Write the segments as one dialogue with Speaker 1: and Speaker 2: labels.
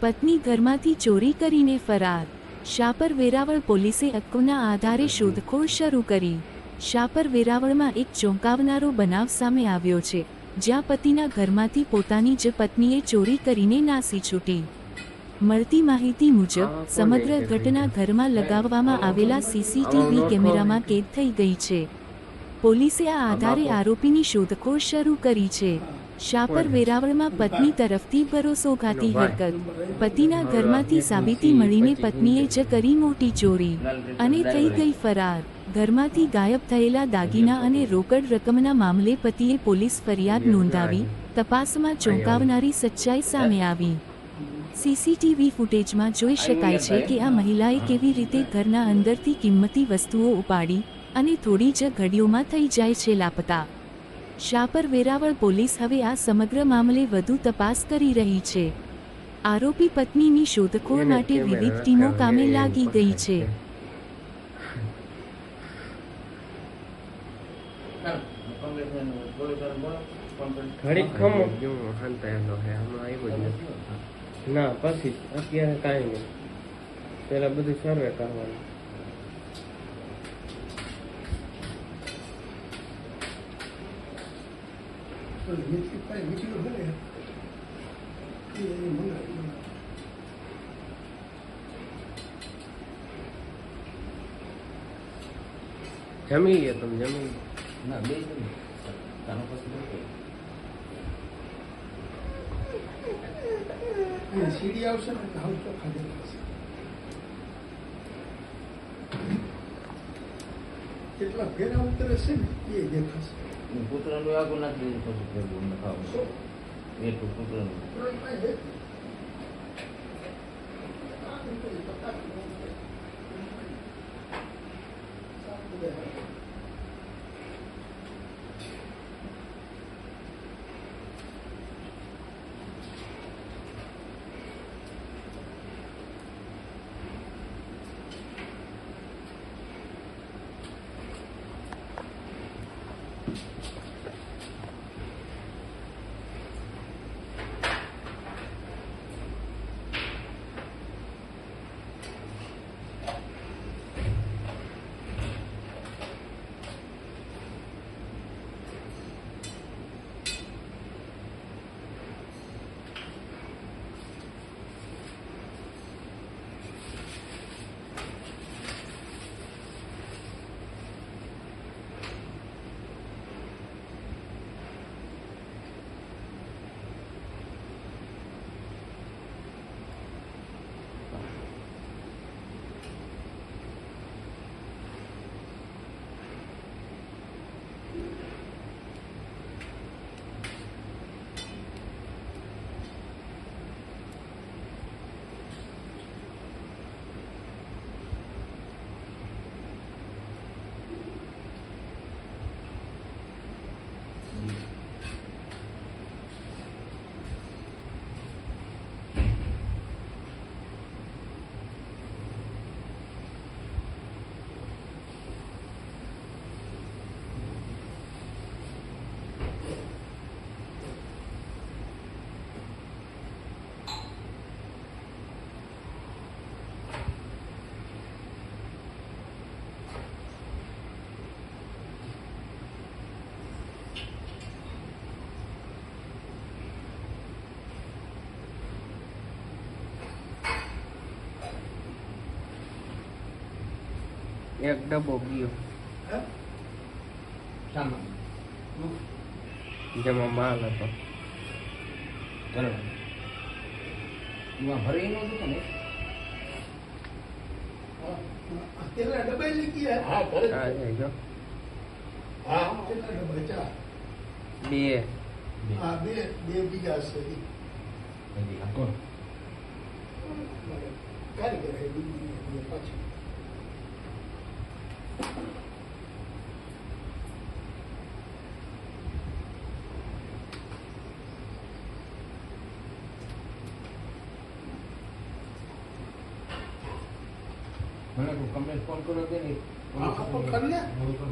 Speaker 1: પત્ની ઘરમાંથી ચોરી કરીને ફરાર. શાપર વેરાવળ પોલીસે અક્કોના આધારે શોધખોળ શરૂ કરી. શાપર વેરાવળમાં એક ચોંકાવનારો બનાવ સામે આવ્યો છે જ્યાં પતિના ઘરમાંથી પોતાની જ પત્નીએ ચોરી કરીને નાસી છૂટી. મળતી માહિતી મુજબ સમગ્ર ઘટના ઘરમાં લગાવવામાં આવેલા સીસીટીવી કેમેરામાં કેદ થઈ ગઈ છે. પોલીસે આ આધારે આરોપીની શોધખોળ શરૂ કરી છે. શાપર વેરાવળમાં પત્ની તરફથી ભરોસોઘાતી હરકત. પતિના ઘરમાંથી સાબિતી મળીને પત્નીએ જ કરી મોટી ચોરી અને થઈ ગઈ ફરાર. ઘરમાંથી ગાયબ થયેલા દાગીના અને રોકડ રકમના મામલે પતિએ પોલીસ ફરિયાદ નોંધાવી તપાસમાં ચોંકાવનારી સચ્ચાઈ સામે આવી. સીસીટીવી ફૂટેજમાં જોઈ શકાય છે કે આ મહિલાએ કેવી રીતે ઘરના અંદરથી કિંમતી વસ્તુઓ ઉપાડી અને થોડી જ ઘડીઓમાં થઈ જાય છે લાપતા. શાપર વેરાવળ પોલીસ હવે આ સમગ્ર મામલે વધુ તપાસ કરી રહી છે. આરોપી પત્નીની શોધખોળ માટે વિવિધ ટીમો કામે લાગી ગઈ છે.
Speaker 2: ઘડીક ખમો. જો હંતાયેલો હે હમણાં આવ્યો જ નથી. ના પછી અત્યારે કાંઈ નહીં. પેલા બધું સર્વે કરવાનું. જમી ગયા તમે જમી
Speaker 3: ના બે તારો નહીં. તાનો પછી.
Speaker 4: સીડી આવશે ને હાઉસ તો ખાધેલું હશે. કેટલા ફેરા ઉતરે છે ને એ દેખાશે.
Speaker 3: હું કૂતરાનું આગળ નાખી દીધું પછી ભેગું ન ખાવું. એટલું કૂતરાનું.
Speaker 4: Amen.
Speaker 2: એક ડબ્બો ગયો? જેમાં માલ હતો
Speaker 3: ભરાઈ નહોતું ને?
Speaker 4: આ ડબ્બા લઈ ગયા
Speaker 3: હા, કરે જ.
Speaker 2: આ છે જો
Speaker 3: હા.
Speaker 4: કેટલા ડબ્બા
Speaker 2: બે
Speaker 4: હા બે બીજા.
Speaker 3: હા, કોણ?
Speaker 4: કારીગર હે, બીજી બીજી પાછી
Speaker 3: મને કોઈ complaint ફોન કર્યો કે નહીં?
Speaker 4: હા, આપો કરી લે.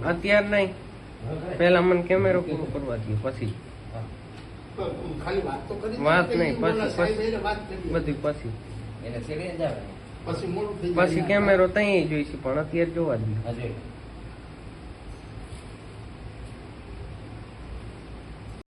Speaker 2: અત્યાર નહીં. પેલા મને કેમેરો પૂરો કરવા દો પછી.
Speaker 4: વાત તો કરી
Speaker 2: વાત
Speaker 4: કે
Speaker 2: નહીં, પછી
Speaker 4: પછી-
Speaker 2: બધું પછી.
Speaker 3: એને છેડીને જાવ
Speaker 4: પછી
Speaker 2: કેમેરો ત્યાં જોઈશે પણ અત્યારે જોવા જ